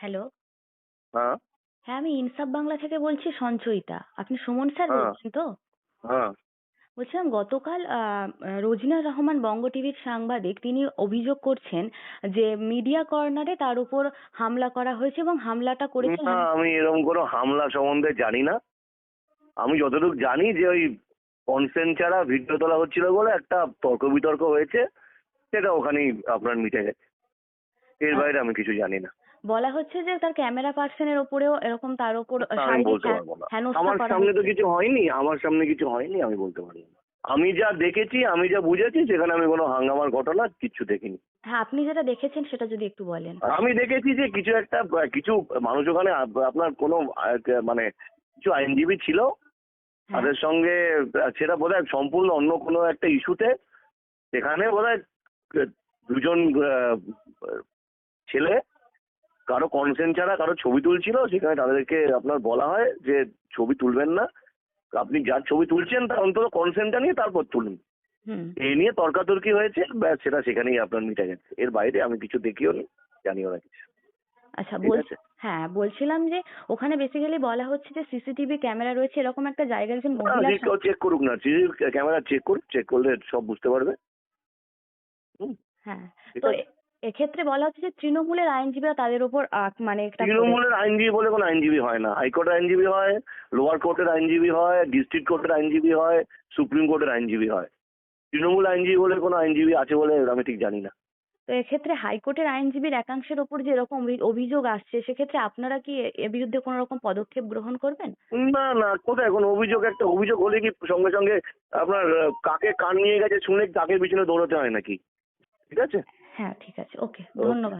Hello হ্যাঁ। হ্যাঁ আমি ইনসাফ বাংলা থেকে বলছি সঞ্চয়িতা। আপনি সুমন স্যার হ্যাঁ। বলছেন তো? হ্যাঁ। বলছিলাম গতকাল আহ, রোজিনা রহমান বঙ্গ টিভির সাংবাদিক তিনি অভিযোগ করছেন যে মিডিয়া কর্নারে তার উপর হামলা করা হয়েছে এবং হামলাটা করেছে না আমি এরকম কোনো হামলা সম্বন্ধে জানি না। আমি যতটুকু জানি যে ওই কনসেন্ট ছাড়া ভিডিও তোলা হচ্ছিল বলে একটা তর্ক বিতর্ক হয়েছে সেটা ওখানেই আপনার মিটে গেছে। এর বাইরে আমি কিছু জানি না। বলা হচ্ছে যে তার ক্যামেরা পার্সনের ওপরেও এরকম তার উপর আমি বলতে পারব না। আমার সামনে তো কিছু হয়নি আমার সামনে কিছু হয়নি আমি বলতে পারব না। আমি যা দেখেছি আমি যা বুঝেছি সেখানে আমি কোনো হাঙ্গামার ঘটনা কিছু দেখিনি। হ্যাঁ আপনি যেটা দেখেছেন সেটা যদি একটু বলেন। আমি দেখেছি যে কিছু একটা কিছু মানুষ ওখানে আপনার কোনো মানে কিছু আইনজীবী ছিল হ্যাঁ। তাদের সঙ্গে সেটা বোধহয় সম্পূর্ণ অন্য কোনো একটা ইস্যুতে সেখানে বোধহয় আহ, দুজন ছেলে কারও কনসেন্ট ছাড়া কারও ছবি তুলছিল সেখানে তাদেরকে আপনার বলা হয় যে ছবি তুলবেন না। আপনি যার ছবি তুলছেন তার অন্তত কনসেন্টটা নিয়ে তারপর তুলুন। এই নিয়ে তর্কাতর্কি হয়েছে ব্যাস সেটা সেখানেই আপনার মিটে গেছে। এর বাইরে আমি কিছু দেখিও নি জানিও না কিছু। আচ্ছা ঠিক বল হ্যাঁ বলছিলাম যে ওখানে বেসিক্যালি বলা হচ্ছে যে সিসিটিভি ক্যামেরা রয়েছে এরকম একটা জায়গায় একজন মহিলা চেক করুক না ক্যামেরা চেক করুক চেক করলে সব বুঝতে পারবে। হুম। হ্যাঁ তো এক্ষেত্রে বলা হচ্ছে যে তৃণমূলের আইনজীবীরা তাদের উপর মানে তৃণমূলের আইনজীবী বলে কোনো আইনজীবী হয় না। হাইকোর্টের আইনজীবী হয় লোয়ার কোর্টের আইনজীবী হয় ডিস্ট্রিক্ট কোর্টের আইনজীবী হয় সুপ্রিম কোর্টের আইনজীবী হয়। তৃণমূল আইনজীবী বলে কোনো আইনজীবী আছে বলে আমি ঠিক জানি না। তো এক্ষেত্রে হাইকোর্টের আইনজীবীর একাংশের ওপর যে এরকম অভি- অভিযোগ আসছে সেক্ষেত্রে আপনারা কি এ- এর বিরুদ্ধে কোনো রকম পদক্ষেপ গ্রহণ করবেন? না না কোথায় কোনো অভিযোগ? একটা অভিযোগ হলে কি সঙ্গে সঙ্গে আপনার কাকে কান নিয়ে গেছে শুনে কাকের পিছনে দৌড়াতে হয় নাকি? ঠিক আছে? হ্যাঁ ঠিক আছে ওকে. ধন্যবাদ